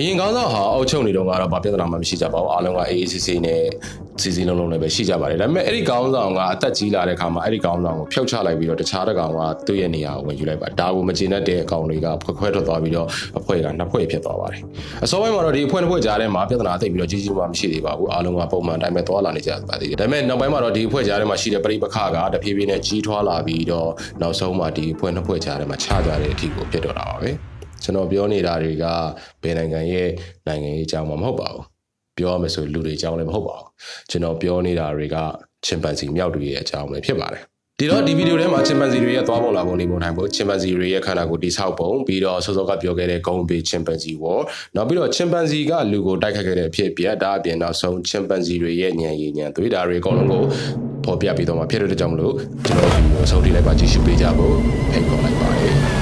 အရင်ကောင်းဆောင်ဟာအုပ်ချုပ်နေတော့ကတော့ဘာပြဿနာမှမရှိကြပါဘူးအားလုံးက AACC နဲ့စီစီလုံးလုံးလည်းပဲရှိကြပါတယ်ဒါပေမဲ့အဲ့ဒီကောင်းဆောင်ကအသက်ကြီးလာတဲ့ခါမှာအဲ့ဒီကောင်းဆောင်ကိုဖျောက်ချလိုက်ပြီးတော့တခြားတစ်ကောင်ကသူ့ရဲ့နေရာကိုဝင်ယူလိုက်ပါဒါကိုမကျေနပ်တဲ့အကောင်တွေကခွဲခွဲထွက်သွားပြီးတော့အဖွဲ့ကနှစ်ဖွဲ့ဖြစ်သွားပါတယ်အစောပိုင်းမှာတော့ဒီအဖွဲ့နှစ်ဖွဲ့ကြားထဲမှာပြဿနာသိပ်ပြီးတော့ကြီးကြီးမားမားမရှိသေးပါဘူးအားလုံးကပုံမှန်အတိုင်းပဲသွားလာနေကြပါသေးတယ်ဒါပေမဲ့နောက်ပိုင်းမှာတော့ဒီအဖွဲ့ကြားထဲမှာရှိတဲ့ပြိပခကတဖြည်းဖြည်းနဲ့ကြီးထွားလာပြီးတော့နောက်ဆုံးမှာဒီအဖွဲ့နှစ်ဖွဲ့ကြားထဲမှာခြားကြတဲ့အထိကိုဖြစ်တော့တာပါပဲ ကျွန်တော်ပြောနေတာတွေကဘယ်နိုင်ငံရဲ့နိုင်ငံရေးအကြောင်းမှမဟုတ်ပါဘူးပြောရမယ်ဆိုလူတွေအကြောင်းလည်းမဟုတ်ပါဘူးကျွန်တော်ပြောနေတာတွေကချင်ပန်စီမြောက်တွေရဲ့အကြောင်းပဲဖြစ်ပါတယ်ဒီတော့ဒီဗီဒီယိုထဲမှာချင်ပန်စီတွေရဲ့သွားပုံလာပုံနေပုံထိုင်ပုံချင်ပန်စီတွေရဲ့ခန္ဓာကိုယ်တိဆောက်ပုံပြီးတော့စောစောကပြောခဲ့တဲ့ဂုံပေချင်ပန်စီဝေါ်နောက်ပြီးတော့ချင်ပန်စီကလူကိုတိုက်ခတ်ခဲ့တဲ့အဖြစ်အပျက်ဒါအပြင်နောက်ဆုံးချင်ပန်စီတွေရဲ့ဉာဏ်ရည်ဉာဏ်သွေးဓာတ်တွေအကုန်လုံးကိုပေါ်ပြပြီးတော့မှဖြစ်တဲ့အတွက်ကြောင့်မလို့ကျွန်တော်ဗီဒီယိုဆုံးထိလိုက်ပါကြည့်ရှုပေးကြဖို့ဖိတ်ခေါ်လိုက်ပါတယ်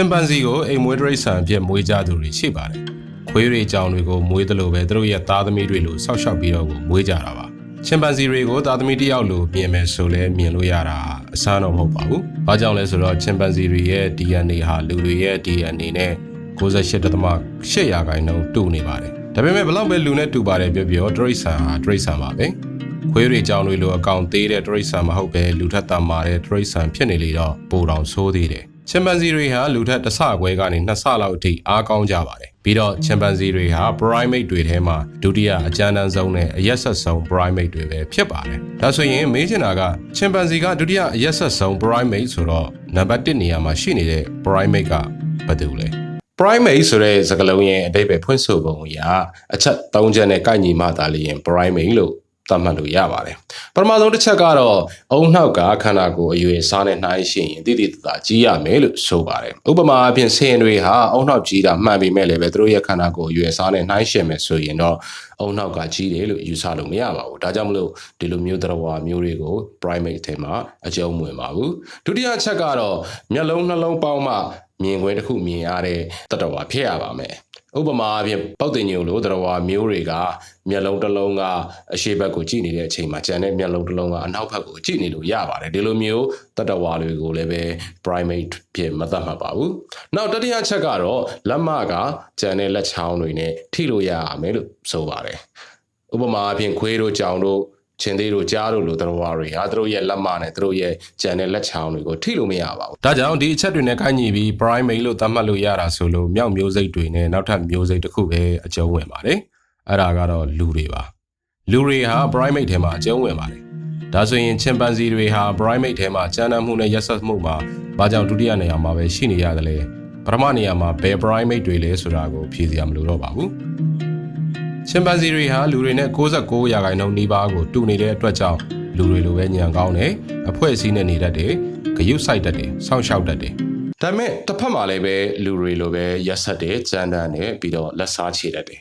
င်ပန်စီကိုအိမ်မွေးတရိတ်ဆန်အဖြစ်မွေးကြသူတွေရှိပါတယ်။ခွေးတွေကြောင်တွေကိုမွေးသလိုပဲသူတို့ရဲ့သားသမီးတွေလိုဆောက်ရှောက်ပြီးတော့ကိုမွေးကြတာပါ။ချင်ပန်စီတွေကိုသားသမီးတယောက်လိုမြင်မယ်ဆိုလဲမြင်လို့ရတာအဆန်းတော့မဟုတ်ပါဘူး။ဘာကြောင့်လဲဆိုတော့ချင်ပန်စီတွေရဲ့ DNA ဟာလူတွေရဲ့ DNA နဲ့98.8ရာခိုင်နှုန်းတူနေပါတယ်။ဒါပေမဲ့ဘလောက်ပဲလူနဲ့တူပါတယ်ပြောပြောတရိတ်ဆန်ဟာတရိတ်ဆန်ပါပဲ။ခွေးတွေကြောင်တွေလိုအကောင်သေးတဲ့တရိတ်ဆန်မဟုတ်ပဲလူထက်တာမာတဲ့တရိတ်ဆန်ဖြစ်နေလေတော့ပိုတောင်ဆိုးသေးတယ် ချင်ပန်စီတွေဟာလူထက်တစ်ဆခွဲကနေနှစ်ဆလောက်အထိအားကောင်းကြပါတယ်။ပြီးတော့ချင်ပန်စီတွေဟာ primate တွေထဲမှာဒုတိယအကြမ်းတမ်းဆုံးနဲ့အရက်ဆက်ဆုံး primate တွေပဲဖြစ်ပါတယ်။ဒါဆိုရင်မေးချင်တာကချင်ပန်စီကဒုတိယအရက်ဆက်ဆုံး primate ဆိုတော့နံပါတ်1နေရာမှာရှိနေတဲ့ primate ကဘာတူလဲ။ primate ဆိုတဲ့စကားလုံးရဲ့အဓိပ္ပာယ်ဖွင့်ဆိုပုံအရအချက်၃ချက်နဲ့ကိုက်ညီမှသာလျှင် primate လို့ သတ်မှတ်လို့ရပါတယ်။ပထမဆုံးတစ်ချက်ကတော့အုံနောက်ကခန္ဓာကိုယ်အရွယ်စားနဲ့နှိုင်းယှဉ်ရင်တိတိတသာကြီးရမယ်လို့ဆိုပါတယ်။ဥပမာအဖြစ်ဆင်တွေဟာအုံနောက်ကြီးတာမှန်ပေမဲ့လည်းပဲသူတို့ရဲ့ခန္ဓာကိုယ်အရွယ်စားနဲ့နှိုင်းယှဉ်မယ်ဆိုရင်တော့အုံနောက်ကကြီးတယ်လို့ယူဆလို့မရပါဘူး။ဒါကြောင့်မလို့ဒီလိုမျိုးသရဝါမျိုးတွေကို primate ထဲမှာအကျုံးမဝင်ပါဘူး။ဒုတိယချက်ကတော့မျက်လုံးနှလုံးပေါင်းမှမြင်ခွင့်တစ်ခုမြင်ရတဲ့တတဝါဖြစ်ရပါမယ်။ ဥပမာအဖြစ်ပောက်တင်ညိုလိုတရဝါမျိုးတွေကမျက်လုံးတစ်လုံးကအရှေ့ဘက်ကိုကြည့်နေတဲ့အချိန်မှာကျန်တဲ့မျက်လုံးတစ်လုံးကအနောက်ဘက်ကိုကြည့်နေလို့ရပါတယ်ဒီလိုမျိုးတတဝါတွေကိုလည်းပဲ primate ဖြစ်မသတ်မှတ်ပါဘူးနောက်တတိယချက်ကတော့လက်မကကျန်တဲ့လက်ချောင်းတွေနဲ့ထိလို့ရရမယ်လို့ဆိုပါတယ်ဥပမာအဖြစ်ခွေးတို့ကြောင်တို့ ချင်းသေးတို့ကြားတို့လိုသရဝါတွေဟာသူတို့ရဲ့လက်မနဲ့သူတို့ရဲ့ကြံတဲ့လက်ချောင်းတွေကိုထိလို့မရပါဘူး။ဒါကြောင့်ဒီအချက်တွေနဲ့ကိုင်းညီပြီး primate လို့သတ်မှတ်လို့ရတာဆိုလို့မြောက်မျိုးစိတ်တွေနဲ့နောက်ထပ်မျိုးစိတ်တစ်ခုပဲအကျုံးဝင်ပါတယ်။အဲ့ဒါကတော့လူတွေပါ။လူတွေဟာ primate ထဲမှာအကျုံးဝင်ပါတယ်။ဒါဆိုရင် chimpanzee တွေဟာ primate ထဲမှာကျန်းတမ်းမှုနဲ့ရက်ဆက်မှုမှာဘာကြောင့်ဒုတိယနေရာမှာပဲရှိနေရတယ်လဲ။ပထမနေရာမှာဘယ် primate တွေလဲဆိုတာကိုဖြေစရာမလိုတော့ပါဘူး။ ချင်ပန်စီတွေဟာလူတွေနဲ့69ရာခိုင်နှုန်းနီးပါးကိုတူနေတဲ့အတွက်ကြောင့်လူတွေလိုပဲညံကောင်းတယ်အဖွဲ့အစည်းနဲ့နေတတ်တယ်ဂရုစိုက်တတ်တယ်စောင့်ရှောက်တတ်တယ်ဒါပေမဲ့တစ်ဖက်မှာလည်းပဲလူတွေလိုပဲရက်ဆက်တယ်ကြမ်းတမ်းတယ်ပြီးတော့လက်စားချေတတ်တယ်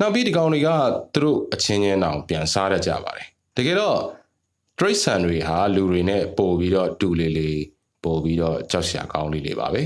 နောက်ပြီးဒီကောင်တွေကသူတို့အချင်းချင်းတောင်ပြန်စားတတ်ကြပါတယ်တကယ်တော့ trace ဆန်တွေဟာလူတွေနဲ့ပို့ပြီးတော့တူလေလေပို့ပြီးတော့ကြောက်စရာကောင်းလေးလေးပါပဲ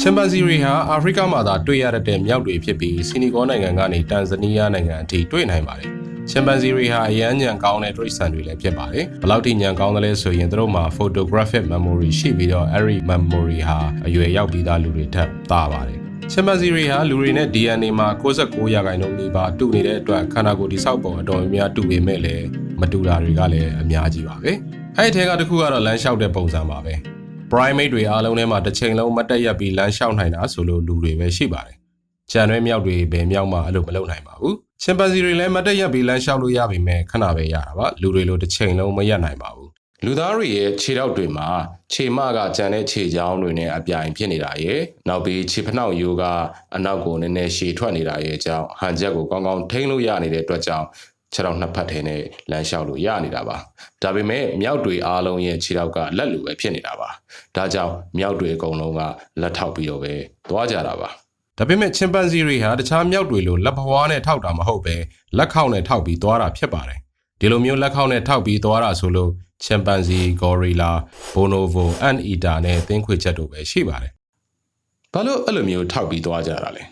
ချင်ပန်စီတွေဟာအာဖရိကမှာသာတွေ့ရတဲ့မြောက်တွေဖြစ်ပြီးစီနီဂေါနိုင်ငံကနေတန်ဇနီးယားနိုင်ငံအထိတွေ့နိုင်ပါတယ်ချင်ပန်စီတွေဟာအရန်ညံကောင်းတဲ့တိရစ္ဆာန်တွေလည်းဖြစ်ပါတယ်။ဘယ်လောက်ထိညံကောင်းတယ်လဲဆိုရင်တို့မှာ photographic memory ရှိပြီးတော့အဲ့ဒီ memory ဟာအရွယ်ရောက်ပြီးသားလူတွေထက်သာပါတယ်။ချင်ပန်စီတွေဟာလူတွေနဲ့ DNA မှာ69ရာခိုင်နှုန်းနီးပါးတူနေတဲ့အတွက်ခန္ဓာကိုယ်တိဆောက်ပုံအတော်များများတူပေမဲ့လည်းမတူတာတွေကလည်းအများကြီးပါပဲ။အဲ့ဒီထဲကတစ်ခုကတော့လမ်းလျှောက်တဲ့ပုံစံပါပဲ။ primate တွေအားလုံးထဲမှာတစ်ချိန်လုံးမတက်ရက်ပြီးလမ်းလျှောက်နိုင်တာဆိုလို့လူတွေပဲရှိပါတယ်။ကြံရွဲမြောက်တွေဘယ်မြောက်မှအဲ့လိုမလုပ်နိုင်ပါဘူး။ချင်ပန်စီတွေလည်းမတက်ရက်ပြီးလမ်းလျှောက်လို့ရပေမဲ့ခဏပဲရတာပါ။လူတွေလိုတစ်ချိန်လုံးမရက်နိုင်ပါဘူး။လူသားတွေရဲ့ခြေထောက်တွေမှာခြေမကကြံတဲ့ခြေချောင်းတွေနဲ့အပြိုင်ဖြစ်နေတာရဲ့နောက်ပြီးခြေဖနှောက်ရိုးကအနောက်ကိုနည်းနည်းရှည်ထွက်နေတာရဲ့အကြောင်းဟန်ချက်ကိုကောင်းကောင်းထိန်းလို့ရနေတဲ့အတွက်ကြောင့် ခြေထောက်နှစ်ဖက်ထဲနဲ့လမ်းလျှောက်လို့ရနေတာပါဒါပေမဲ့မြောက်တွေအားလုံးရဲ့ခြေထောက်ကလက်လိုပဲဖြစ်နေတာပါဒါကြောင့်မြောက်တွေအကုန်လုံးကလက်ထောက်ပြီးတော့ပဲသွားကြတာပါဒါပေမဲ့ချင်ပန်စီတွေဟာတခြားမြောက်တွေလိုလက်ဖွားနဲ့ထောက်တာမဟုတ်ပဲလက်ခေါက်နဲ့ထောက်ပြီးသွားတာဖြစ်ပါတယ်ဒီလိုမျိုးလက်ခေါက်နဲ့ထောက်ပြီးသွားတာဆိုလို့ချင်ပန်စီဂေါ်ရီလာဘိုနိုဗိုအန်အီတာနဲ့သင်းခွေချက်တို့ပဲရှိပါတယ်ဘာလို့အဲ့လိုမျိုးထောက်ပြီးသွားကြတာလဲ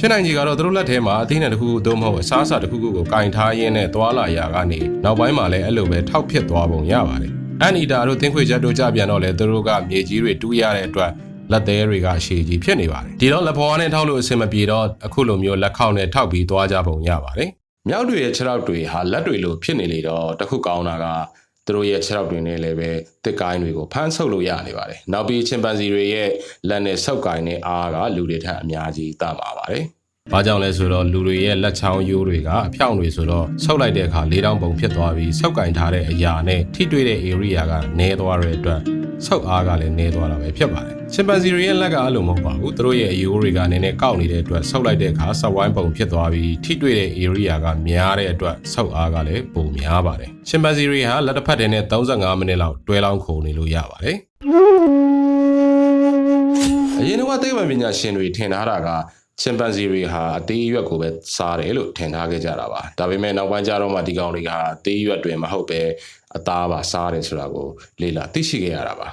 ဖြစ်နိုင်ကြီးကတော့သူတို့လက်ထဲမှာအသီးနှံတစ်ခုခုသို့မဟုတ်အစားအစာတစ်ခုခုကိုကင်ထားရင်းနဲ့သွာလာရာကနေနောက်ပိုင်းမှာလည်းအဲ့လိုပဲထောက်ဖြစ်သွားပုံရပါတယ်အန်အီတာတို့သင်းခွေချက်တို့ကြပြန်တော့လေသူတို့ကမြေကြီးတွေတူးရတဲ့အတွက်လက်သေးတွေကအရှိကြီးဖြစ်နေပါတယ်ဒီတော့လက်ဖော်နဲ့ထောက်လို့အဆင်မပြေတော့အခုလိုမျိုးလက်ခေါက်နဲ့ထောက်ပြီးသွားကြပုံရပါတယ်မြောက်တွေရဲ့ခြေထောက်တွေဟာလက်တွေလိုဖြစ်နေလေတော့တခုကောင်းတာက သူတို့ရဲ့ခြေထောက်တွေနဲ့လည်းပဲတစ်ကိုင်းတွေကိုဖမ်းဆုပ်လို့ရနေပါတယ်နောက်ပြီးချင်ပန်စီတွေရဲ့လက်နဲ့ဆုပ်ကိုင်းတဲ့အားကလူတွေထက်အများကြီးတတ်ပါပါတယ်။ဘာကြောင့်လဲဆိုတော့လူတွေရဲ့လက်ချောင်းရိုးတွေကအဖြောင့်တွေဆိုတော့ဆုပ်လိုက်တဲ့အခါလေးတောင်ပုံဖြစ်သွားပြီးဆုပ်ကင်ထားတဲ့အရာနဲ့ထိတွေ့တဲ့ area ကနည်းသွားတဲ့အတွက် ဆုပ်အားကလည်းနည်းသွားတာပဲဖြစ်ပါတယ်။ချင်ပန်စီတွေရဲ့လက်ကအဲ့လိုမဟုတ်ပါဘူး။သူတို့ရဲ့အရိုးတွေကနည်းနည်းကောက်နေတဲ့အတွက်ဆုပ်လိုက်တဲ့အခါဆက်ဝိုင်းပုံဖြစ်သွားပြီးထိတွေ့တဲ့ area ကများတဲ့အတွက်ဆုပ်အားကလည်းပိုများပါတယ်။ချင်ပန်စီတွေဟာလက်တစ်ဖက်တည်းနဲ့35မိနစ်လောက်တွဲလောင်းခုန်နေလို့ရပါတယ်။အရင်ကသိပ္ပံပညာရှင်တွေထင်ထားတာက ချင်ပန်စီတွေဟာအသေးအရွက်ကိုပဲစားတယ်လို့ထင်ထားခဲ့ကြတာပါဒါပေမဲ့နောက်ပိုင်းကျတော့မှဒီကောင်တွေကအသေးအရွက်တွေမဟုတ်ပဲအသားပါစားတယ်ဆိုတာကိုလေ့လာသိရှိခဲ့ရတာပါ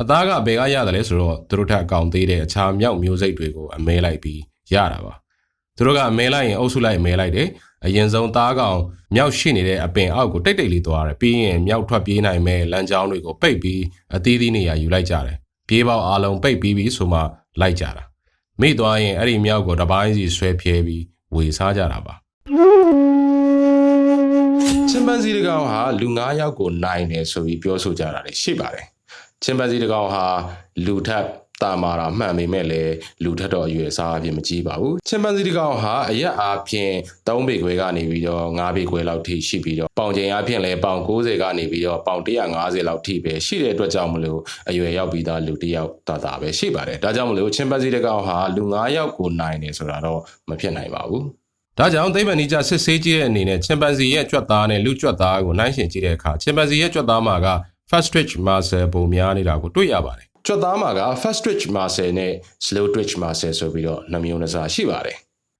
အသားကဘယ်ကရတယ်လဲဆိုတော့သူတို့ထက်အကောင်သေးတဲ့အခြားမြောက်မျိုးစိတ်တွေကိုအမဲလိုက်ပြီးရတာပါသူတို့ကအမဲလိုက်ရင်အုပ်စုလိုက်အမဲလိုက်တယ်အရင်ဆုံးသားကောင်မြောက်ရှိနေတဲ့အပင်အောက်ကိုတိတ်တိတ်လေးသွားတယ်ပြီးရင်မြောက်ထွက်ပြေးနိုင်မဲ့လမ်းကြောင်းတွေကိုပိတ်ပြီးအသီးသီးနေရာယူလိုက်ကြတယ်ပြေးပေါက်အားလုံးပိတ်ပြီးပြီဆိုမှလိုက်ကြတာ မိသွားရင်အဲ့ဒီမြောက်ကိုတစ်ပိုင်းစီဆွဲဖြဲပြီးဝေစားကြတာပါချင်ပန်စီတကောင်ဟာလူ9ယောက်ကိုနိုင်တယ်ဆိုပြီးပြောဆိုကြတာလေရှိပါတယ်ချင်ပန်စီတကောင်ဟာလူထက် တာမာတာမှန်ပေမဲ့လည်းလူထက်တော့အရွယ်စားအပြင်မကြီးပါဘူးချင်ပန်စီတကောင်ဟာအရက်အားဖြင့်3ပေခွဲကနေပြီးတော့5ပေခွဲလောက်ထိရှိပြီးတော့ပေါင်ချိန်အားဖြင့်လည်းပေါင်90ကနေပြီးတော့ပေါင်150လောက်ထိပဲရှိတဲ့အတွက်ကြောင့်မလို့အရွယ်ရောက်ပြီးသားလူတစ်ယောက်တာတာပဲရှိပါတယ်ဒါကြောင့်မလို့ချင်ပန်စီတကောင်ဟာလူ9ယောက်ကိုနိုင်တယ်ဆိုတာတော့မဖြစ်နိုင်ပါဘူးဒါကြောင့်သိပ္ပံနိကျစစ်ဆေးကြည့်တဲ့အနေနဲ့ချင်ပန်စီရဲ့ကြွက်သားနဲ့လူကြွက်သားကိုနှိုင်းယှဉ်ကြည့်တဲ့အခါချင်ပန်စီရဲ့ကြွက်သားမှာက fast twitch muscle ပုံများနေတာကိုတွေ့ရပါတယ် ကြွက်သားမှာက fast twitch muscle နဲ့ slow twitch muscle ဆိုပြီးတော့နှမျိုးနှစ်စားရှိပါတယ်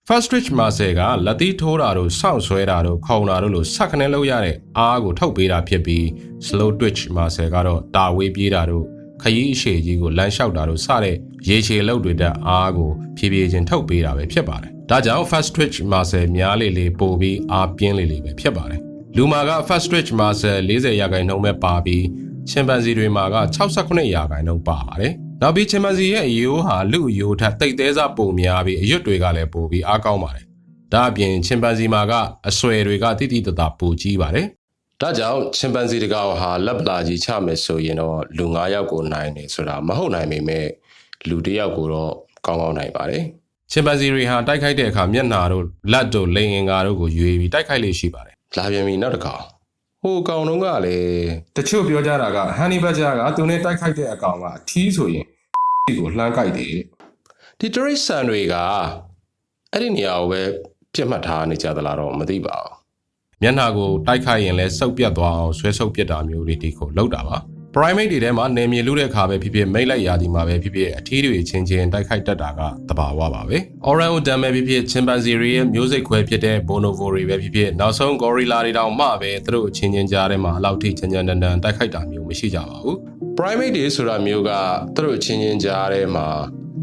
fast twitch muscle ကလက်သီးထိုးတာတို့စောင့်ဆွဲတာတို့ခုံတာတို့လို့ဆက်ခနဲလုပ်ရတဲ့အားကိုထုတ်ပေးတာဖြစ်ပြီး slow twitch muscle ကတော့တာဝေးပြေးတာတို့ခရီးအရှိကြီးကိုလမ်းလျှောက်တာတို့စတဲ့ရေရှည်လုပ်တွေတဲ့အားကိုဖြည်းဖြည်းချင်းထုတ်ပေးတာပဲဖြစ်ပါတယ်။ဒါကြောင့် fast twitch muscle များလေလေပို့ပြီးအားပြင်းလေလေပဲဖြစ်ပါတယ်။လူမာက fast twitch muscle 40ရာခိုင်နှုန်းပဲပါပြီး ချင်ပန်စီတွေမှာက68ရာခိုင်နှုန်းပါပါတယ်။နောက်ပြီးချင်ပန်စီရဲ့အယိုးဟာလူအယိုးထက်တိတ်သေးစားပုံများပြီးအရွတ်တွေကလည်းပိုပြီးအားကောင်းပါတယ်။ဒါအပြင်ချင်ပန်စီမှာကအဆွဲတွေကတိတိတတ်တာပိုကြီးပါတယ်။ဒါကြောင့်ချင်ပန်စီတကောင်ဟာလက်ပလာကြီးချမယ်ဆိုရင်တော့လူ9ယောက်ကိုနိုင်တယ်ဆိုတာမဟုတ်နိုင်ပေမဲ့လူတစ်ယောက်ကိုတော့ကောင်းကောင်းနိုင်ပါတယ်။ချင်ပန်စီတွေဟာတိုက်ခိုက်တဲ့အခါမျက်နှာတို့လက်တို့လိန်အင်္ကာတို့ကိုရွေပြီးတိုက်ခိုက်လေရှိပါတယ်။လာပြန်ပြီနောက်တစ်ကောင် ဟိုကောင်တုံးကလည်းတချို့ပြောကြတာကဟန်နီဘတ်ဂျာကသူနဲ့တိုက်ခိုက်တဲ့အကောင်ကအထီးဆိုရင်ဒီကိုလှမ်းကြိုက်တယ်ဒီတရိတ်ဆန်တွေကအဲ့ဒီနေရာကိုပဲပြတ်မှတ်ထားနေကြသလားတော့မသိပါဘူးမျက်နှာကိုတိုက်ခိုက်ရင်လည်းစုပ်ပြတ်သွားအောင်ဆွဲဆုပ်ပြတ်တာမျိုးတွေဒီကိုလောက်တာပါ primate တွေထဲမှာနေမြေလူတဲ့အခါပဲဖြစ်ဖြစ်မိတ်လိုက်ရာဒီမှာပဲဖြစ်ဖြစ်အထီးတွေချင်းချင်းတိုက်ခိုက်တတ်တာကတဘာဝပါပဲ orangutan ပဲဖြစ်ဖြစ် chimpanzee တွေရဲ့မျိုးစိတ်ခွဲဖြစ်တဲ့ bonobo တွေပဲဖြစ်ဖြစ်နောက်ဆုံး gorilla တွေတောင်မှပဲသူတို့အချင်းချင်းကြားထဲမှာအလောက်ထိချင်ချင်တန်တန်တိုက်ခိုက်တာမျိုးမရှိကြပါဘူး primate တွေဆိုတာမျိုးကသူတို့အချင်းချင်းကြားထဲမှာ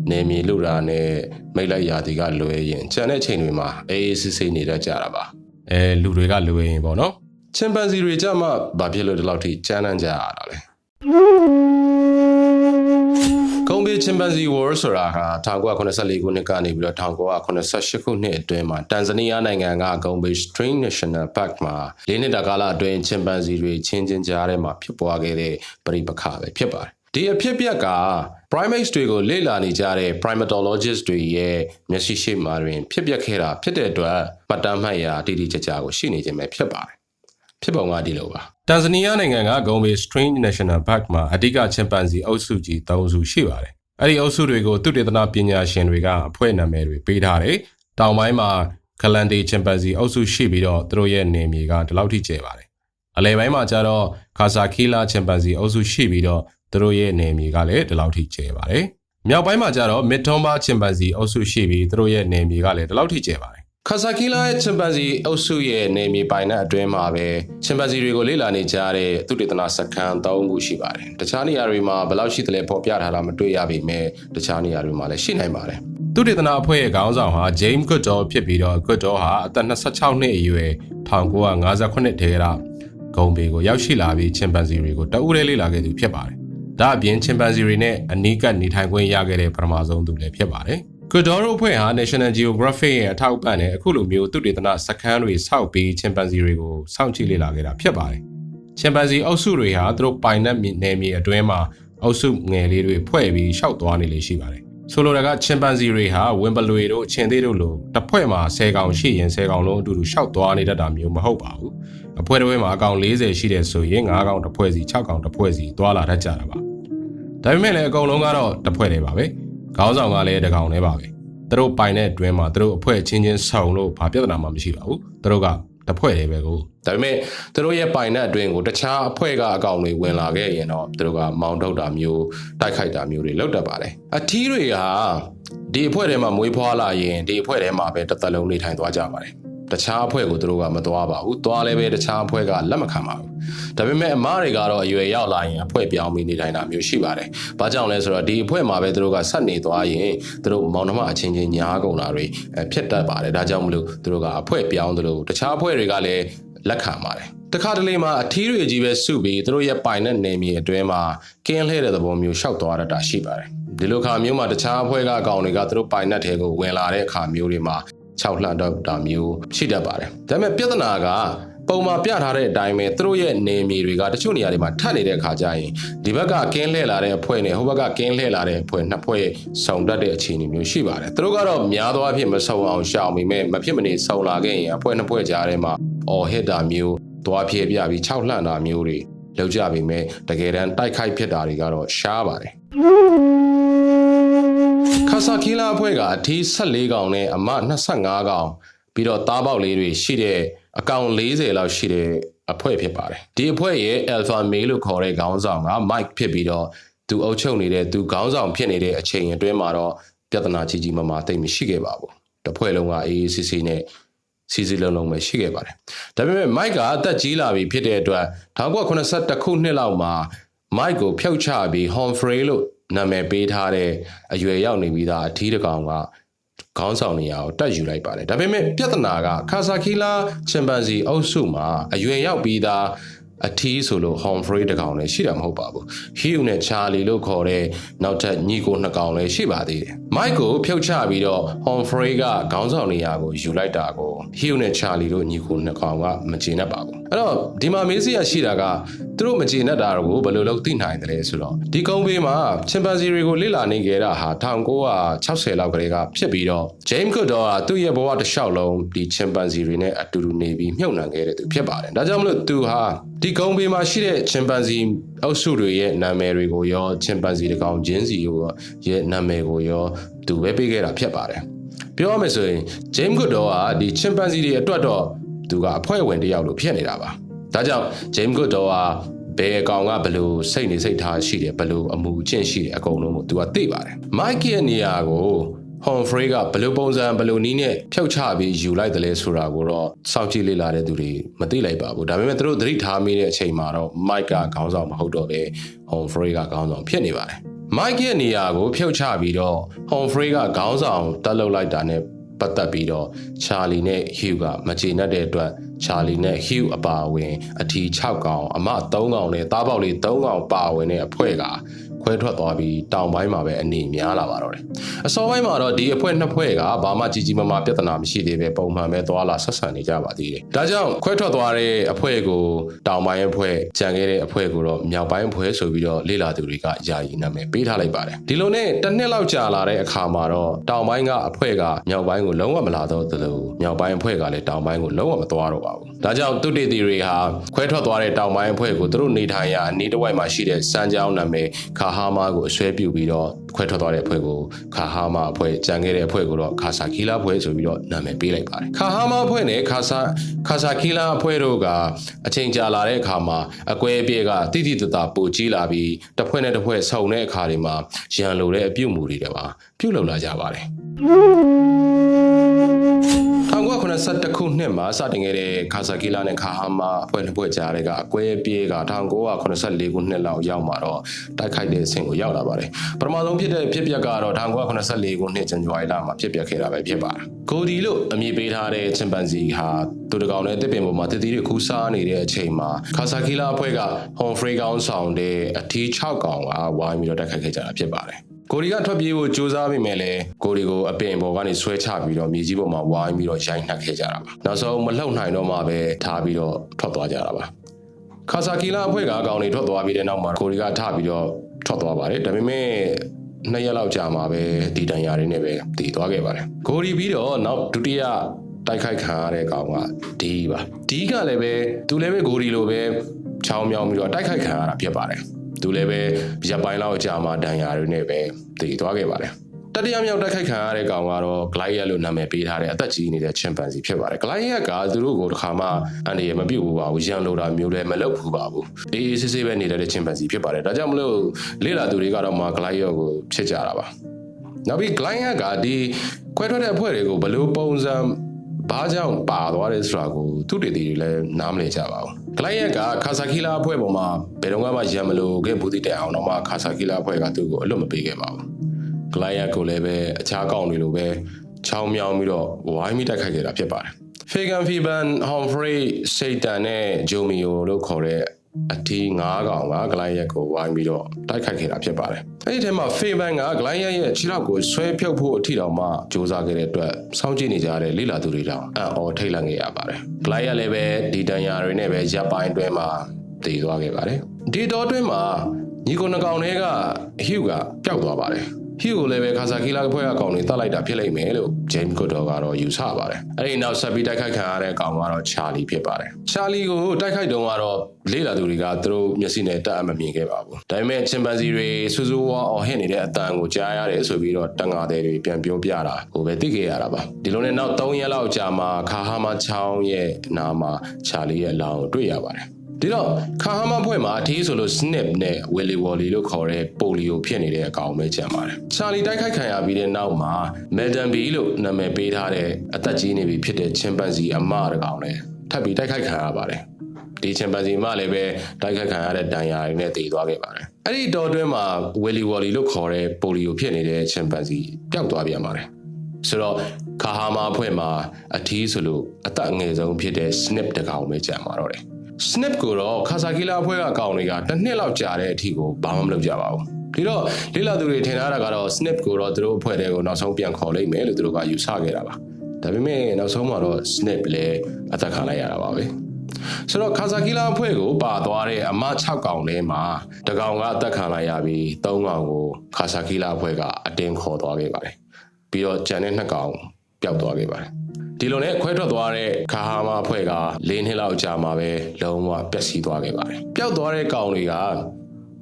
နေမြေလူတာနဲ့မိတ်လိုက်ရာဒီကလွယ်ရင်ကျန်တဲ့ချိန်တွေမှာအေးအေးဆေးဆေးနေတတ်ကြတာပါအဲလူတွေကလွယ်ရင်ပေါ့နော်ချင်ပန်စီတွေကြမှာဘာဖြစ်လို့ဒီလောက်ထိကြမ်းတမ်းကြရတာလဲ ကုံဘေးချင်ပန်စီဝေါ်ဆိုတာက1984ခုနှစ်ကနေပြီးတော့1988ခုနှစ်အတွင်းမှာတန်ဇနီးယားနိုင်ငံကကုံဘေး String National Park မှာလေးနှစ်တာကာလအတွင်းချင်ပန်စီတွေချင်းချင်းကြားထဲမှာဖြစ်ပွားခဲ့တဲ့ပြိပခါပဲဖြစ်ပါတယ်ဒီအဖြစ်ပြက်က primates တွေကိုလေ့လာနေကြတဲ့ primatologists တွေရဲ့မျက်စိရှိမှတွင် ဖြစ်ပျက်ခဲ့တာဖြစ်တဲ့အတွက်မှတ်တမ်းမှတ်ရာတိတိကျကျကိုရှိနေခြင်းပဲဖြစ်ပါတယ်ဖြစ်ပုံကဒီလိုပါ တန်ဇနီးယားနိုင်ငံကဂုံဘေ Strange National Park မှာအဓိကချင်ပန်စီအုပ်စုကြီး၃စုရှိပါတယ်အဲ့ဒီအုပ်စုတွေကိုသုတေသနပညာရှင်တွေကအဖွဲ့နာမည်တွေပေးထားတယ်တောင်ပိုင်းမှာကလန်ဒီချင်ပန်စီအုပ်စုရှိပြီးတော့သူတို့ရဲ့နေမြေကဒီလောက်ထိကျယ်ပါတယ်အလယ်ပိုင်းမှာကျတော့ခါဆာခီလာချင်ပန်စီအုပ်စုရှိပြီးတော့သူတို့ရဲ့နေမြေကလည်းဒီလောက်ထိကျယ်ပါတယ်။မြောက်ပိုင်းမှာကျတော့မစ်ထွန်ဘာချင်ပန်စီအုပ်စုရှိပြီးသူတို့ရဲ့နေမြေကလည်းဒီလောက်ထိကျယ်ပါတယ်။ ခါဆာကီလာရဲ့ချင်ပန်စီအုပ်စုရဲ့နေမြေပိုင်နက်အတွင်းမှာပဲချင်ပန်စီတွေကိုလေ့လာနေကြတဲ့သုတေသနစခန်း၃ခုရှိပါတယ်။တခြားနေရာတွေမှာဘယ်လောက်ရှိတယ်လဲပေါ်ပြထားတာမတွေ့ရပေမဲ့တခြားနေရာတွေမှာလည်းရှိနိုင်ပါတယ်။သုတေသနအဖွဲ့ရဲ့ခေါင်းဆောင်ဟာ James Goodall ဖြစ်ပြီးတော့ Goodall ဟာအသက်26နှစ်အရွယ်1958ထဲကဂုံဘေကိုရောက်ရှိလာပြီးချင်ပန်စီတွေကိုတအူးလေးလေ့လာခဲ့သူဖြစ်ပါတယ်။ဒါအပြင်ချင်ပန်စီတွေနဲ့အနီးကပ်နေထိုင်ခွင့်ရခဲ့တဲ့ပထမဆုံးသူလည်းဖြစ်ပါတယ်။ Kudoro အဖွဲ့ဟာ National Geographic ရဲ့အထောက်အပံ့နဲ့အခုလိုမျိုးသုတေသနစခန်းတွေစောက်ပြီးချင်ပန်စီတွေကိုစောင့်ကြည့်လေ့လာခဲ့တာဖြစ်ပါတယ်။ချင်ပန်စီအုပ်စုတွေဟာသူတို့ပိုင်နက်နယ်မြေအတွင်းမှာအုပ်စုငယ်လေးတွေဖွဲ့ပြီးရှောက်သွားနေလေရှိပါတယ်။ဆိုလိုတာကချင်ပန်စီတွေဟာဝင်းပလွေတို့ခြင်သေးတို့လိုတစ်ဖွဲ့မှာ10ကောင်ရှိရင်10ကောင်လုံးအတူတူရှောက်သွားနေတတ်တာမျိုးမဟုတ်ပါဘူး။အဖွဲတစ်ဖွဲမှာအကောင်40ရှိတယ်ဆိုရင်9ကောင်တစ်ဖွဲ့စီ6ကောင်တစ်ဖွဲ့စီသွားလာတတ်ကြတာပါ။ဒါပေမဲ့လည်းအကောင်လုံးကတော့တစ်ဖွဲ့တည်းပါပဲ။ ခေါင်းဆောင်ကလည်းတစ်ကောင်တည်းပါပဲ။သူတို့ပိုင်တဲ့အတွင်းမှာသူတို့အဖွဲ့ချင်းချင်းဆောင်လို့ဘာပြဿနာမှမရှိပါဘူး။သူတို့ကတဖွဲ့တည်းပဲကိုဒါပေမဲ့သူတို့ရဲ့ပိုင်တဲ့အတွင်းကိုတခြားအဖွဲ့ကအကောင်တွေဝင်လာခဲ့ရင်တော့သူတို့ကမောင်းထုတ်တာမျိုးတိုက်ခိုက်တာမျိုးတွေလုပ်တတ်ပါတယ်အထီးတွေကဒီအဖွဲ့ထဲမှာမွေးဖွားလာရင်ဒီအဖွဲ့ထဲမှာပဲတစ်သက်လုံးနေထိုင်သွားကြပါတယ် တခြားအဖွဲ့ကိုသူတို့ကမသွားပါဘူးသွားလည်းပဲတခြားအဖွဲ့ကလက်မခံပါဘူးဒါပေမဲ့အမားတွေကတော့အရွယ်ရောက်လာရင်အဖွဲ့ပြောင်းပြီးနေထိုင်တာမျိုးရှိပါတယ်ဘာကြောင့်လဲဆိုတော့ဒီအဖွဲ့မှာပဲသူတို့ကဆက်နေသွားရင်သူတို့မောင်နှမအချင်းချင်းညားကုန်တာတွေဖြစ်တတ်ပါတယ်ဒါကြောင့်မလို့သူတို့ကအဖွဲ့ပြောင်းသလိုတခြားအဖွဲ့တွေကလည်းလက်ခံပါတယ်တခါတလေမှာအထီးတွေကြီးပဲစုပြီးသူတို့ရဲ့ပိုင်တဲ့နေမြေအတွင်းမှာကင်းလှဲတဲ့သဘောမျိုးရှောက်သွားတတ်တာရှိပါတယ်ဒီလိုခါမျိုးမှာတခြားအဖွဲ့ကအကောင်တွေကသူတို့ပိုင်တဲ့ထဲကိုဝင်လာတဲ့အခါမျိုးတွေမှာ 6လှတော့တာမျိုးရှိတတ်ပါတယ်ဒါပေမဲ့ပြဿနာကပုံမှာပြထားတဲ့အတိုင်းပဲသူတို့ရဲ့နေမြေတွေကတချို့နေရာတွေမှာထပ်နေတဲ့အခါကျရင်ဒီဘက်ကကင်းလှည့်လာတဲ့အဖွဲ့နဲ့ဟိုဘက်ကကင်းလှည့်လာတဲ့အဖွဲ့နှစ်ဖွဲ့ဆောင်တတ်တဲ့အခြေအနေမျိုးရှိပါတယ်သူတို့ကတော့များသောအားဖြင့်မဆုံအောင်ရှောင်မိမဲ့မဖြစ်မနေဆုံလာခဲ့ရင်အဖွဲ့နှစ်ဖွဲ့ကြားထဲမှာအော်ဟစ်တာမျိုးသွားဖြဲပြပြီး6လှန့်တာမျိုးတွေလောက်ကြပြီမဲ့တကယ်တမ်းတိုက်ခိုက်ဖြစ်တာတွေကတော့ရှားပါတယ်ခါ ဆာကီလာအဖွဲ့ကအထီး14ကောင်နဲ့အမ25ကောင်ပြီးတော့သားပေါက်လေးတွေရှိတဲ့အကောင်40လောက်ရှိတဲ့အဖွဲ့ဖြစ်ပါတယ်ဒီအဖွဲ့ရဲ့ Alpha Male လို့ခေါ်တဲ့ခေါင်းဆောင်က Mike ဖြစ်ပြီးတော့သူအုပ်ချုပ်နေတဲ့သူခေါင်းဆောင်ဖြစ်နေတဲ့အချိန်အတွင်းမှာတော့ပြဿနာကြီးကြီးမားမားတိတ်မရှိခဲ့ပါဘူးတစ်ဖွဲ့လုံးက AACC နဲ့စီစီလုံးလုံးပဲရှိခဲ့ပါတယ်ဒါပေမဲ့ Mike ကအသက်ကြီးလာပြီဖြစ်တဲ့အတွက်1982ခုနှစ်လောက်မှာ Mike ကိုဖျောက်ချပြီး Humphrey လို့ နာမည်ပေးထားတဲ့အရွယ်ရောက်နေပြီးသားအထီးတကောင်ကခေါင်းဆောင်နေရာကိုတက်ယူလိုက်ပါတယ်ဒါပေမဲ့ပြဿနာကခါဆာကီလာချင်ပန်စီအုပ်စုမှာအရွယ်ရောက်ပြီးသား အထီးဆိုလို့ Humphrey တကောင်လည်းရှိတာမဟုတ်ပါဘူး။ Hugh နဲ့ Charlie လို့ခေါ်တဲ့နောက်ထပ်ညီကိုနှစ်ကောင်လည်းရှိပါသေးတယ်။ Mike ကိုဖြုတ်ချပြီးတော့ Humphrey ကခေါင်းဆောင်နေရာကိုယူလိုက်တာကို Hugh နဲ့ Charlie တို့ညီကိုနှစ်ကောင်ကမကျေနပ်ပါဘူး။အဲ့တော့ဒီမှာမေးစရာရှိတာကသူတို့မကျေနပ်တာကိုဘယ်လိုလုပ်သိနိုင်တယ်လဲဆိုတော့ဒီကုန်းဘေးမှာချင်ပန်စီတွေကိုလေ့လာနေကြတာဟာ1960လောက်ကလေးကဖြစ်ပြီးတော့ James Goodall ကသူ့ရဲ့ဘဝတစ်လျှောက်လုံးဒီချင်ပန်စီတွေနဲ့အတူတူနေပြီးမြုပ်နှံခဲ့တဲ့သူဖြစ်ပါတယ်။ဒါကြောင့်မလို့သူဟာဒီကုန်းဘေးမှာရှိတဲ့ချင်ပန်စီအုပ်စုတွေရဲ့နာမည်တွေကိုရောချင်ပန်စီတကောင်ဂျင်းစီကိုရဲ့နာမည်ကိုရောသူပဲပေးခဲ့တာဖြစ်ပါတယ်။ပြောရမယ်ဆိုရင် James Goodall ကဒီချင်ပန်စီတွေအတွက်တော့သူကအဖွဲ့ဝင်တစ်ယောက်လိုဖြစ်နေတာပါ။ဒါကြောင့် James Goodall ကဘယ်အကောင်ကဘလို့စိတ်နေစိတ်ထားရှိတယ်ဘလို့အမှုကျင့်ရှိတယ်အကုန်လုံးကိုသူကသိပါတယ်။ Mike ရဲ့နေရာကို Humphrey ကဘယ်လိုပုံစံဘယ်လိုနည်းနဲ့ဖြုတ်ချပြီးယူလိုက်တယ်လဲဆိုတာကိုတော့စောင့်ကြည့်လေ့လာတဲ့သူတွေမသိလိုက်ပါဘူးဒါပေမဲ့သူတို့သတိထားမိတဲ့အချိန်မှာတော့ Mike ကခေါင်းဆောင်မဟုတ်တော့ပဲ Humphrey ကခေါင်းဆောင်ဖြစ်နေပါတယ် Mike ရဲ့နေရာကိုဖြုတ်ချပြီးတော့ Humphrey ကခေါင်းဆောင်တက်လုပ်လိုက်တာနဲ့ပတ်သက်ပြီးတော့ Charlie နဲ့ Hugh ကမကျေနပ်တဲ့အတွက် Charlie နဲ့ Hugh အပါအဝင် အထီ6ကောင်အမ3ကောင်နဲ့တားပေါက်လေး3ကောင်ပါဝင်တဲ့အဖွဲ့က ခွဲထွက်သွားပြီးတောင်ပိုင်းမှာပဲအနေများလာပါတော့တယ်။အစောပိုင်းမှာတော့ဒီအဖွဲ့နှစ်ဖွဲ့ကဘာမှကြီးကြီးမားမားပြဿနာမရှိသေးပဲပုံမှန်ပဲသွာလာဆက်ဆံနေကြပါသေးတယ်။ဒါကြောင့်ခွဲထွက်သွားတဲ့အဖွဲ့ကိုတောင်ပိုင်းအဖွဲ့ကြံခဲ့တဲ့အဖွဲ့ကိုတော့မြောက်ပိုင်းအဖွဲ့ဆိုပြီးတော့လေ့လာသူတွေကယာယီနာမည်ပေးထားလိုက်ပါတယ်။ဒီလိုနဲ့တစ်နှစ်လောက်ကြာလာတဲ့အခါမှာတော့တောင်ပိုင်းကအဖွဲ့ကမြောက်ပိုင်းကိုလုံးဝမလာတော့သလိုမြောက်ပိုင်းအဖွဲ့ကလည်းတောင်ပိုင်းကိုလုံးဝမသွားတော့ပါဘူး။ဒါကြောင့်သူတေတီတွေဟာခွဲထွက်သွားတဲ့တောင်ပိုင်းအဖွဲ့ကိုသူတို့နေထိုင်ရာအနီးတစ်ဝိုက်မှာရှိတဲ့စမ်းကြောင်းနာမည်ခါဟာမာကိုအဆွဲပြုပြီးတော့ခွဲထွက်သွားတဲ့အဖွဲ့ကိုခါဟာမာအဖွဲ့ကြံခဲ့တဲ့အဖွဲ့ကိုတော့ခါဆာကီလာအဖွဲ့ဆိုပြီးတော့နာမည်ပေးလိုက်ပါတယ်ခါဟာမာအဖွဲ့နဲ့ခါဆာခါဆာကီလာအဖွဲ့တို့ကအချိန်ကြာလာတဲ့အခါမှာအကွဲအပြဲကတိတိတသာပိုကြီးလာပြီးတစ်ဖွဲ့နဲ့တစ်ဖွဲ့ဆုံတဲ့အခါတွေမှာရန်လိုတဲ့အပြုတ်မှုတွေတပါပြုတ်လောက်လာကြပါတယ်1989 1982ခုနှစ်မှာစတင်ခဲ့တဲ့ခါဆာကီလာနဲ့ခါဟာမာအဖွဲ့နှစ်ဖွဲ့ကြားတွေကအကွဲပြေးက1984ခုနှစ်လောက်ရောက်မှာတော့တိုက်ခိုက်တဲ့အဆင့်ကိုရောက်လာပါတယ်ပထမဆုံးဖြစ်တဲ့ဖြစ်ပျက်ကတော့1984ခုနှစ်ဇန်နဝါရီလမှာဖြစ်ပျက်ခဲ့တာပဲဖြစ်ပါတယ်ဂိုဒီလို့အမည်ပေးထားတဲ့ချင်ပန်စီဟာသူတကောင်နဲ့တစ်ပင်ပေါ်မှာတတိတွေခူးစားနေတဲ့အချိန်မှာခါဆာကီလာအဖွဲ့ကဟွန်ဖရီကောင်ဆောင်တဲ့အထီး6ကောင်ကဝိုင်းပြီးတော့တိုက်ခိုက်ခဲ့ကြတာဖြစ်ပါတယ် ကိုရီကထွက်ပြေးဖို့ကြိုးစားပြီးမဲ့လဲကိုရီကိုအပင်ပေါ်ကနေဆွဲချပြီးတော့မြေကြီးပေါ်မှာဝိုင်းပြီးတော့ရိုက်နှက်ခဲ့ကြတာပါနောက်ဆုံးမလှုပ်နိုင်တော့မှပဲထားပြီးတော့ထွက်သွားကြတာပါခါဆာကီလာအဖွဲ့ကအကောင်တွေထွက်သွားပြီးတဲ့နောက်မှာကိုရီကထပြီးတော့ထွက်သွားပါတယ်ဒါပေမဲ့နှစ်ရက်လောက်ကြာမှာပဲဒီတန်ရာတွေနဲ့ပဲတည်သွားခဲ့ပါတယ်ကိုရီပြီးတော့နောက်ဒုတိယတိုက်ခိုက်ခံရတဲ့ကောင်ကဒီပါဒီကလည်းပဲသူလည်းပဲဂိုရီလိုပဲချောင်းမြောင်းပြီးတော့တိုက်ခိုက်ခံရတာဖြစ်ပါတယ် သူလည်းပဲရပ်ပိုင်းလောက်ကြာမှဒဏ်ရာတွေနဲ့ပဲတည်သွားခဲ့ပါတယ်တတိယမြောက်တိုက်ခိုက်ခံရတဲ့ကောင်ကတော့ Goliath လို့နာမည်ပေးထားတဲ့အသက်ကြီးနေတဲ့ chimpanzee ဖြစ်ပါတယ် Goliath ကသူတို့ကိုတစ်ခါမှအန်ဒီရမပြုတ်ဘူးပါဘူးရန်လိုတာမျိုးလည်းမလုပ်ဘူးပါဘူးအေးအေးဆေးဆေးပဲနေတဲ့ chimpanzee ဖြစ်ပါတယ်ဒါကြောင့်မလို့လေ့လာသူတွေကတော့မှ Goliath ကိုချစ်ကြတာပါနောက်ပြီး Goliath ကဒီခွဲထွက်တဲ့အဖွဲ့တွေကိုဘယ်လိုပုံစံ ဘာကြောင့်ပါသွားတယ်ဆိုတာကိုသူတေတီတွေလည်းနားမလည်ကြပါဘူး။ဂလိုက်ရက်ကခါဆာကီလာအဖွဲ့ပေါ်မှာဘယ်တော့မှရံမလို့ခဲ့ဘူးတိတဲ့အောင်တော့မှခါဆာကီလာအဖွဲ့ကသူ့ကိုအလွတ်မပေးခဲ့ပါဘူး။ဂလိုက်ရက်ကိုလည်းပဲအခြားကောင်တွေလိုပဲချောင်းမြောင်းပြီးတော့ဝိုင်းမိတိုက်ခိုက်ခဲ့တာဖြစ်ပါတယ်။ Fagan Fiban, Humphrey, Satan နဲ့ Jomio လို့ခေါ်တဲ့ အတီး၅កောင်ကဂလိုင်းရက်ကိုဝိုင်းပြီးတော့တိုက်ခိုက်ခဲ့တာဖြစ်ပါတယ်။အဲဒီထဲမှာဖေဘန်ကဂလိုင်းရက်ရဲ့ခြေထောက်ကိုဆွဲဖြုတ်ဖို့အထီတောင်မှစ조사ခဲ့တဲ့အတွက်စောင့်ကြည့်နေကြတဲ့လိလာသူတွေတောင်အံ့ဩထိတ်လန့်ခဲ့ရပါတယ်။ဂလိုင်းရက်လည်းပဲဒီတန်ရာတွေနဲ့ပဲရပ်ပိုင်းတွဲမှာတည်သွားခဲ့ပါတယ်။ဒီတော့တွင်းမှာညီကိုနှကောင်တွေကဟျူကပျောက်သွားပါတယ်။ ဟီကိုလည်းပဲခါဆာကီလာဖွဲ့ကကောင်တွေတတ်လိုက်တာဖြစ်လိမ့်မယ်လို့ဂျိမ်းကွတ်တော်ကတော့ယူဆပါတယ်။အဲဒီနောက်ဆက်ပြီးတိုက်ခိုက်ခံရတဲ့ကောင်ကတော့ချာလီဖြစ်ပါတယ်။ချာလီကိုတိုက်ခိုက်တုန်းကတော့လေးလာသူတွေကသူတို့မျက်စိနဲ့တက်အမမြင်ခဲ့ပါဘူး။ဒါပေမဲ့ချင်ပန်စီတွေစူးစူးဝါအော်ဟစ်နေတဲ့အတန်ကိုကြားရတယ်ဆိုပြီးတော့တန်ငါတဲ့တွေပြန်ပြောပြတာကိုပဲသိခဲ့ရတာပါ။ဒီလိုနဲ့နောက်3ရက်လောက်ကြာမှခါဟာမချောင်းရဲ့နာမှာချာလီရဲ့အလောင်းကိုတွေ့ရပါတယ်။ ဒီတော့ခါဟာမဖွဲ့မှာအထီးဆိုလို့ snip နဲ့ willy wally လို့ခေါ်တဲ့ပိုလီယိုဖြစ်နေတဲ့အကောင်ပဲကျန်ပါတယ်။ချာလီတိုက်ခိုက်ခံရပြီးတဲ့နောက်မှာ Madam B လို့နာမည်ပေးထားတဲ့အသက်ကြီးနေပြီဖြစ်တဲ့ chimpanzee အမတကောင်လည်းထပ်ပြီးတိုက်ခိုက်ခံရပါတယ်။ဒီချင်ပန်စီမှလည်းပဲတိုက်ခိုက်ခံရတဲ့ဒဏ်ရာတွေနဲ့တည်သွားခဲ့ပါတယ်။အဲ့ဒီတော့အတွင်းမှာ Willy Wally လို့ခေါ်တဲ့ပိုလီယိုဖြစ်နေတဲ့ချင်ပန်စီပျောက်သွားပြန်ပါတယ်။ဆိုတော့ခါဟာမာအဖွဲ့မှာအထီးဆိုလို့အသက်အငယ်ဆုံးဖြစ်တဲ့ snip တကောင်ပဲကျန်ပါတော့တယ်။ snip ကိုတော့ခါစာကီလာအဖွဲ့ကအကောင်တွေကတစ်နှစ်လောက်ကြာတဲ့အထိကိုဘာမှမလုပ်ကြပါဘူးဒီတော့လေလာသူတွေထင်ထားတာကတော့ snip ကိုတော့သူတို့အဖွဲ့တွေကိုနောက်ဆုံးပြန်ခေါ်လိုက်မယ်လို့သူတို့ကယူဆခဲ့တာပါဒါပေမဲ့နောက်ဆုံးမှာတော့ snip လည်းအသက်ခံလိုက်ရတာပါပဲဆိုတော့ခါစာကီလာအဖွဲ့ကိုပါသွားတဲ့အမ6ကောင်ထဲမှာတကောင်ကအသက်ခံလိုက်ရပြီး3ကောင်ကိုခါစာကီလာအဖွဲ့ကအတင်းခေါ်သွားခဲ့ပါတယ်ပြီးတော့ဂျန်နဲ့2ကောင်ပျောက်သွားခဲ့ပါတယ် ဒီလိုနဲ့ခွဲထွက်သွားတဲ့ခါဟာမအဖွဲ့က၄နှစ်လောက်ကြာမှပဲလုံးဝပျက်စီးသွားခဲ့ပါတယ်ပျောက်သွားတဲ့ကောင်တွေက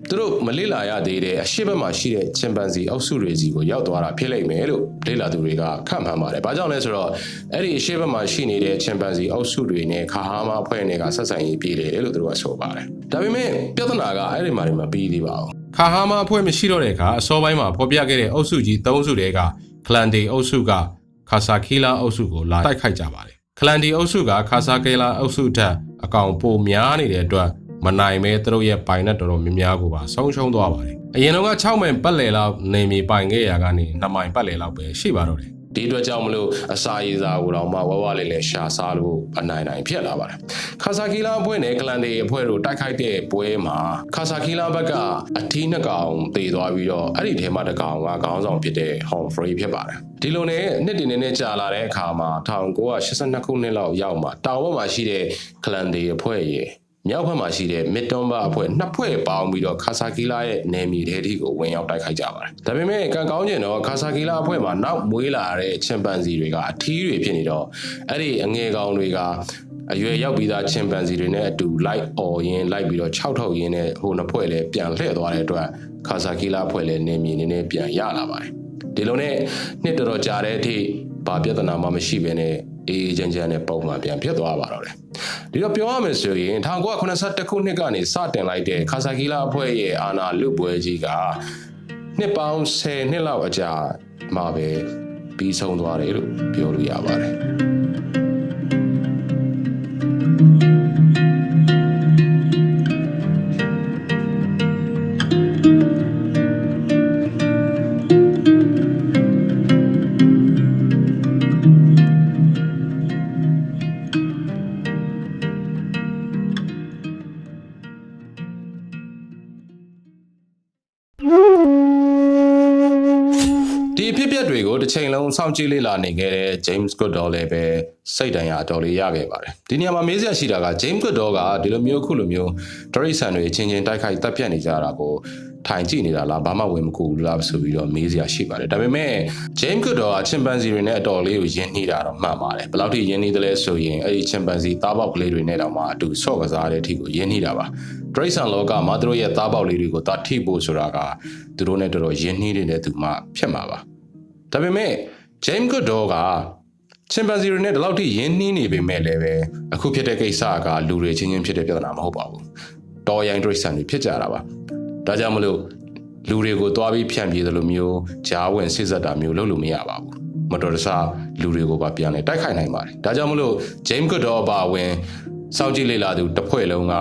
သူတို့မလေ့လာရသေးတဲ့အရှိဘက်မှာရှိတဲ့ချင်ပန်စီအုပ်စုတွေစီကိုရောက်သွားတာဖြစ်လိမ့်မယ်လို့လေ့လာသူတွေကခန့်မှန်းပါတယ်။ဘာကြောင့်လဲဆိုတော့အဲ့ဒီအရှိဘက်မှာရှိနေတဲ့ချင်ပန်စီအုပ်စုတွေနဲ့ခါဟာမအဖွဲ့တွေကဆက်ဆံရေးပြည်တယ်လို့သူတို့ကဆိုပါတယ်။ဒါပေမဲ့ပြဿနာကအဲ့ဒီမှာမပြီးသေးပါဘူး။ခါဟာမအဖွဲ့မရှိတော့တဲ့အခါအစောပိုင်းမှာဖော်ပြခဲ့တဲ့အုပ်စုကြီး၃စုတည်းကကလန်ဒေအုပ်စုက ခါဆာကီလာအုပ်စုကိုလာတိုက်ခိုက်ကြပါတယ်။ခလန်ဒီအုပ်စုကခါဆာကီလာအုပ်စုထက်အကောင်ပိုများနေတဲ့အတွက်မနိုင်မဲသူတို့ရဲ့ပိုင်နဲ့တော်တော်များများကိုပါဆုံးရှုံးသွားပါတယ်။အရင်တော့6မိုင်ပတ်လည်လောက်နေမီပိုင်ခဲ့ရာကနေ2မိုင်ပတ်လည်လောက်ပဲရှိပါတော့တယ်။ ဒီအတွက်ကြောင့်မလို့အစာရည်စာကိုတော့မှဝဝလေးလေးရှာစားလို့အနိုင်နိုင်ဖြစ်လာပါတယ်။ခါဆာကီလာအဖွဲ့နဲ့ကလန်ဒီအဖွဲ့တို့တိုက်ခိုက်တဲ့ပွဲမှာခါဆာကီလာဘက်ကအထီးနှစ်ကောင်တည်သွားပြီးတော့အဲ့ဒီထဲမှာတစ်ကောင်ကခေါင်းဆောင်ဖြစ်တဲ့ Home Free ဖြစ်ပါတယ်။ဒီလိုနဲ့နှစ်တင်နေကြာလာတဲ့အခါမှာ1982ခုနှစ်လောက်ရောက်မှာတောင်ဘက်မှာရှိတဲ့ကလန်ဒီအဖွဲ့ရဲ့ မြောက်ဘက်မှာရှိတဲ့မစ်တွန်ဘာအဖွဲ့နှစ်ဖွဲ့ပေါင်းပြီးတော့ခါဆာကီလာရဲ့နယ်မြေထဲထိကိုဝင်ရောက်တိုက်ခိုက်ကြပါတယ်။ဒါပေမဲ့ကံကောင်းကျင်တော့ခါဆာကီလာအဖွဲ့မှာနောက်မွေးလာတဲ့ချင်ပန်စီတွေကအထီးတွေဖြစ်နေတော့အဲ့ဒီအငယ်ကောင်တွေကအရွယ်ရောက်ပြီးသားချင်ပန်စီတွေနဲ့အတူလိုက်အော်ရင်းလိုက်ပြီးတော့၆ထောက်ရင်းနဲ့ဟိုနှစ်ဖွဲ့လည်းပြန်လှည့်သွားတဲ့အတွက်ခါဆာကီလာအဖွဲ့လည်းနယ်မြေနည်းနည်းပြန်ရလာပါတယ်။ဒီလိုနဲ့နှစ်တော်တော်ကြာတဲ့အထိဘာပြဿနာမှမရှိဘဲနဲ့ အေးချမ်းချမ်းနဲ့ပုံမှန်ပြန်ဖြစ်သွားပါတော့တယ်ဒီတော့ပြောရမယ်ဆိုရင်1982ခုနှစ်ကနေစတင်လိုက်တဲ့ခါဆာကီလာအဖွဲ့ရဲ့အာဏာလွတ်ပွဲကြီးကနှစ်ပေါင်း10နှစ်လောက်အကြာမှပဲပြီးဆုံးသွားတယ်လို့ပြောလို့ရပါတယ် ဒီအဖြစ်အပျက်တွေကိုတစ်ချိန်လုံးစောင့်ကြည့်လေ့လာနေခဲ့တဲ့ James Goodall လည်းပဲစိတ်တန်ရာအတော်လေးရခဲ့ပါတယ်ဒီနေရာမှာမေးစရာရှိတာက James Goodall ကဒီလိုမျိုးခုလိုမျိုးဒရိတ်ဆန်တွေအချင်းချင်းတိုက်ခိုက်တပ်ဖြတ်နေကြတာကိုထိုင်ကြည့်နေတာလားဘာမှဝင်မကူဘူးလားဆိုပြီးတော့မေးစရာရှိပါတယ်ဒါပေမဲ့ James Goodall က chimpanzee တွေနဲ့အတော်လေးကိုယဉ်နှီးတာတော့မှန်ပါတယ်ဘယ်လောက်ထိယဉ်နှီးသလဲဆိုရင်အဲ့ဒီ chimpanzee သားပေါက်ကလေးတွေနဲ့တောင်မှအတူဆော့ကစားတဲ့အထိကိုယဉ်နှီးတာပါ ဒရိတ်ဆန်လောကမှာသူတို့ရဲ့သားပေါက်လေးတွေကိုတာထိဖို့ဆိုတာကသူတို့နဲ့တော်တော်ယဉ်နှီးနေတဲ့သူမှဖြစ်မှာပါဒါပေမဲ့ James Goodall က chimpanzee တွေနဲ့ဒီလောက်ထိယဉ်နှီးနေပေမဲ့လည်းပဲအခုဖြစ်တဲ့ကိစ္စကလူတွေချင်းချင်းဖြစ်တဲ့ပြဿနာမဟုတ်ပါဘူးတော်ရိုင်းဒရိတ်ဆန်တွေဖြစ်ကြတာပါဒါကြောင့်မလို့လူတွေကိုတွားပြီးဖြန့်ပြေးသလိုမျိုးဂျားဝင်စစ်ဆက်တာမျိုးလုပ်လို့မရပါဘူးမတော်တဆလူတွေကိုပါပြန်လဲတိုက်ခိုက်နိုင်ပါတယ်ဒါကြောင့်မလို့ James Goodall ပါဝင်စောင့်ကြည့်လေ့လာသူတစ်ဖွဲ့လုံးက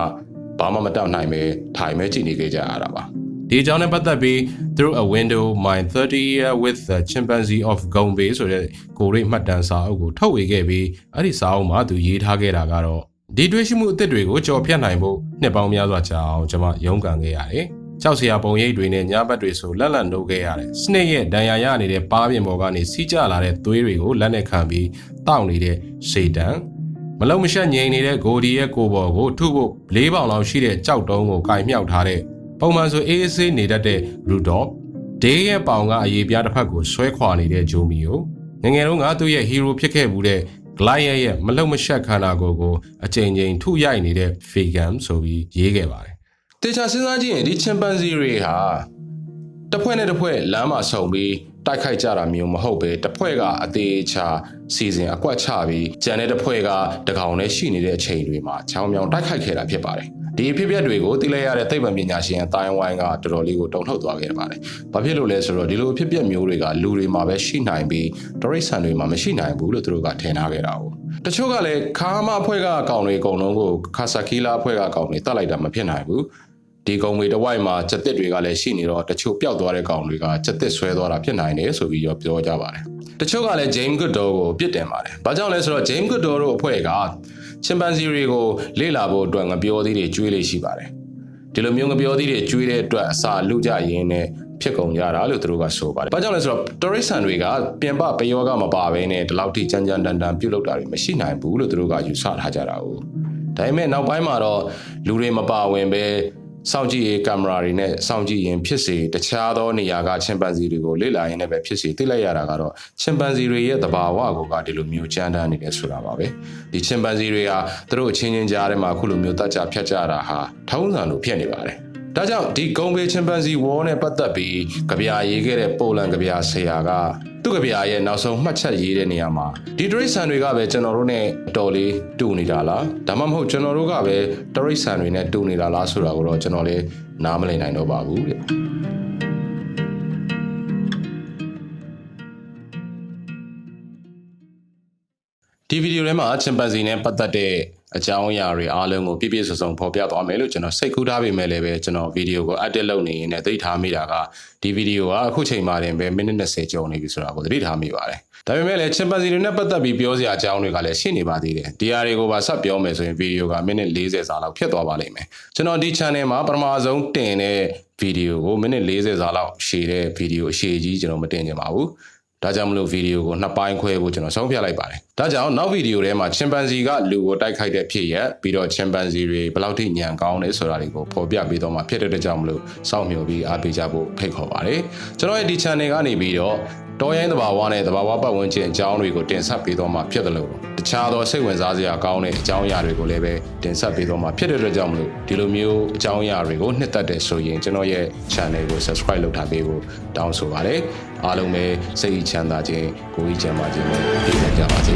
ဘာမှမတောက်နိုင်ပဲထိုင်မဲကြည့်နေကြကြရတာပါဒီအကြောင်းနဲ့ပတ်သက်ပြီး through a window my 30 year with the chimpanzee of Gombe ဆိုတဲ့ကိုရိမှတ်တမ်းစာအုပ်ကိုထုတ်ဝေခဲ့ပြီးအဲ့ဒီစာအုပ်မှာသူရေးထားခဲ့တာကတော့ဒီတွေ့ရှိမှုအသစ်တွေကိုကြော်ဖြတ်နိုင်ဖို့နှစ်ပေါင်းများစွာကြာအောင်ကျွန်မရုန်းကန်ခဲ့ရတယ်။ကြောက်စရာပုံရိပ်တွေနဲ့ညဘက်တွေဆိုလက်လက်နှုတ်ခဲ့ရတယ်။စနစ်ရဲ့ဒဏ်ရာရနေတဲ့ပါးပြင်ပေါ်ကနေစီးကျလာတဲ့သွေးတွေကိုလက်နဲ့ခံပြီးတောက်နေတဲ့ရှေတံ မလုံမရှက်ငြိမ်နေတဲ့ဂိုဒီရဲ့ကိုပေါ်ကိုထုဖို့၄ပေါင်လောက်ရှိတဲ့ကြောက်တုံးကိုကင်မြောက်ထားတဲ့ပုံမှန်ဆိုအေးအေးဆေးနေတတ်တဲ့ရူဒေါ့ဒေးရဲ့ပေါင်ကအရေးပြားတစ်ဖက်ကိုဆွဲခွာနေတဲ့ဂျိုမီကိုငယ်ငယ်တုန်းကသူ့ရဲ့ဟီးရိုးဖြစ်ခဲ့မှုတဲ့ဂလိုက်ရဲ့ရဲ့မလုံမရှက်ခန္ဓာကိုယ်ကိုအချိန်ချင်းထုရိုက်နေတဲ့ vegan ဆိုပြီးရေးခဲ့ပါတယ်။တေချာစဉ်းစားကြည့်ရင်ဒီ chimpanzee တွေဟာတစ်ဖွဲ့နဲ့တစ်ဖွဲ့လမ်းမှာဆုံပြီး တိုက်ခိုက်ကြတာမျိုးမဟုတ်ပဲတစ်ဖွဲ့ကအသေးချာစီစဉ်အကွက်ချပြီးကြံတဲ့တစ်ဖွဲ့ကတကောင်နဲ့ရှိနေတဲ့အချိန်တွေမှာချောင်းမြောင်တိုက်ခိုက်ခဲ့တာဖြစ်ပါတယ်။ဒီအဖြစ်အပျက်တွေကိုသိလိုက်ရတဲ့သိပ္ပံပညာရှင်အတိုင်းဝိုင်းကတော်တော်လေးကိုတုံ့ထုတ်သွားခဲ့ပါတယ်။ဘာဖြစ်လို့လဲဆိုတော့ဒီလိုအဖြစ်အပျက်မျိုးတွေကလူတွေမှာပဲရှိနိုင်ပြီးဒရိတ်ဆန်တွေမှာမရှိနိုင်ဘူးလို့သူတို့ကထင်ထားခဲ့တာ哦။တချို့ကလည်းခါမအဖွဲ့ကအကောင်တွေအကုန်လုံးကိုခါဆာကီလာအဖွဲ့ကအကောင်တွေတတ်လိုက်တာမဖြစ်နိုင်ဘူး။ ဒီကုံမေတဝိုက်မှာစက်တစ်တွေကလည်းရှိနေတော့တချို့ပျောက်သွားတဲ့ကောင်တွေကစက်တစ်ဆွဲသွားတာဖြစ်နိုင်တယ်ဆိုပြီးတော့ပြောကြပါတယ်။တချို့ကလည်း James Goodall ကိုပြစ်တင်ပါတယ်။ဘာကြောင့်လဲဆိုတော့ James Goodall တို့အဖွဲ့က chimpanzee တွေကိုလေ့လာဖို့အတွက်ငပြောသီးတွေကျွေးလေးရှိပါတယ်။ဒီလိုမျိုးငပြောသီးတွေကျွေးတဲ့အတွက်အစာလူကြရင်းနဲ့ဖြစ်ကုန်ကြတာလို့သူတို့ကဆိုပါတယ်။ဘာကြောင့်လဲဆိုတော့ tourist ဆန်တွေကပြင်ပပယောကမပါဘဲနဲ့ဒီလောက်ထိကြမ်းကြမ်းတန်တန်ပြုတ်လောက်တာတွေမရှိနိုင်ဘူးလို့သူတို့ကယူဆထားကြတာ哦။ဒါပေမဲ့နောက်ပိုင်းမှာတော့လူတွေမပါဝင်ပဲ စောင့်ကြည့်ရေးကင်မရာတွေနဲ့စောင့်ကြည့်ရင်ဖြစ်စေတခြားသောနေရာကချင်ပန်စီတွေကိုလေ့လာရင်းနဲ့ပဲဖြစ်စေသိလိုက်ရတာကတော့ချင်ပန်စီတွေရဲ့သဘာဝကိုကဒီလိုမျိုးကြမ်းတမ်းနေတယ်ဆိုတာပါပဲဒီချင်ပန်စီတွေကသူတို့အချင်းချင်းကြားထဲမှာအခုလိုမျိုးတတ်ကြဖြတ်ကြတာဟာထုံးစံလိုဖြစ်နေပါတယ် ဒါကြောင့်ဒီဂုံဘေချင်ပန်စီဝေါ်နဲ့ပတ်သက်ပြီးကြပြာရေးခဲ့တဲ့ပိုလန်ကြပြာဆရာကသူ့ကြပြာရဲ့နောက်ဆုံးမှတ်ချက်ရေးတဲ့နေရာမှာဒီတရိတ်ဆန်တွေကပဲကျွန်တော်တို့နဲ့တော်လေးတူနေတာလားဒါမှမဟုတ်ကျွန်တော်တို့ကပဲတရိတ်ဆန်တွေနဲ့တူနေတာလားဆိုတာကိုတော့ကျွန်တော်လည်းနားမလည်နိုင်တော့ပါဘူးတဲ့ ဒီဗီဒီယိုထဲမှာချင်ပန်စီနဲ့ပတ်သက်တဲ့အကြောင်းအရာတွေအားလုံးကိုပြည့်ပြည့်စုံစုံဖော်ပြသွားမယ်လို့ကျွန်တော်စိတ်ကူးထားပေမဲ့လည်းပဲကျွန်တော်ဗီဒီယိုကို edit လုပ်နေရင်လည်းသိထားမိတာကဒီဗီဒီယိုကအခုချိန်မှတင်ပဲမိနစ်20ကျော်နေပြီဆိုတာကိုသတိထားမိပါတယ်။ဒါပေမဲ့လည်းချင်ပန်စီတွေနဲ့ပတ်သက်ပြီးပြောစရာအကြောင်းတွေကလည်းရှိနေပါသေးတယ်။ဒီဟာတွေကိုပါဆက်ပြောမယ်ဆိုရင်ဗီဒီယိုကမိနစ်40စာလောက်ဖြစ်သွားပါလိမ့်မယ်။ကျွန်တော်ဒီ channel မှာပထမဆုံးတင်တဲ့ဗီဒီယိုကိုမိနစ်40စာလောက်ရှည်တဲ့ဗီဒီယိုအရှည်ကြီးကျွန်တော်မတင်ကြပါဘူး။ ဒါကြောင့်မလို့ဗီဒီယိုကိုနှစ်ပိုင်းခွဲဖို့ကျွန်တော်ဆုံးဖြတ်လိုက်ပါတယ်။ဒါကြောင့်နောက်ဗီဒီယိုထဲမှာချင်ပန်စီကလူကိုတိုက်ခိုက်တဲ့ဖြစ်ရက်ပြီးတော့ချင်ပန်စီတွေဘယ်လောက်ထိညံကောင်းလဲဆိုတာတွေကိုဖော်ပြပေးတော့မှဖြစ်တဲ့အတွက်ကြောင့်မလို့စောင့်မျှော်ပြီးအားပေးကြဖို့ဖိတ်ခေါ်ပါတယ်။ကျွန်တော်ရဲ့ဒီ channel ကနေပြီးတော့တော်ရိုင်းသဘာဝနဲ့သဘာဝပတ်ဝန်းကျင်အကြောင်းတွေကိုတင်ဆက်ပေးတော့မှဖြစ်တယ်လို့တ ခြားသောစိတ်ဝင်စားစရာကောင်းတဲ့အကြောင်းအရာတွေကိုလည်းပဲတင်ဆက်ပေးတော့မှဖြစ်တဲ့အတွက်ကြောင့်မလို့ဒီလိုမျိုးအကြောင်းအရာတွေကိုနှစ်သက်တယ်ဆိုရင်ကျွန်တော်ရဲ့ channel ကို subscribe လုပ်ထားပေးဖို့တောင်းဆိုပါတယ်အားလုံးပဲစိတ်ချမ်းသာခြင်းကိုယ်ကြီးချမ်းသာခြင်းနဲ့ပြည့်စုံကြပါစေ